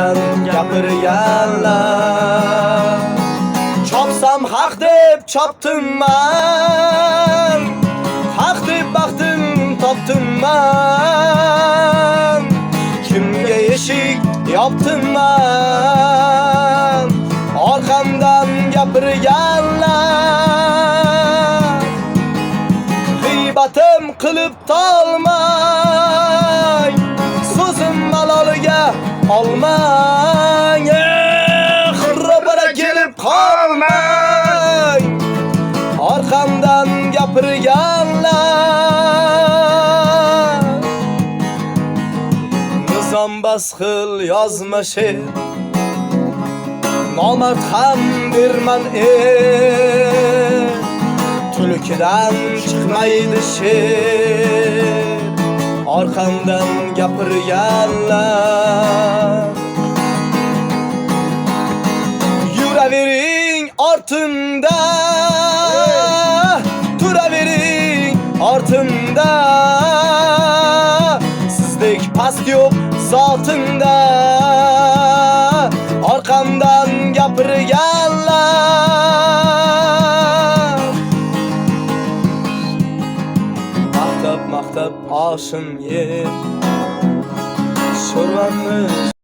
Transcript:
arkamdan gapirganlar chopsam haq deb chopdim man haq deb baxtim topdim man kimga eshik yopdim man orqamdan gapirganlar g'iybatim qilib tolmang maloliga olmang xirobara kelib qolmang orqamdan gapirganlar nizom basxil yozma she'r nomard ham berman er tulkidan chiqmaydi she'r orqamdan gapirganlar yuravering ortimda turavering ortimda sizdek past yo'q maqtab maqtab oshim yer sho'rvamni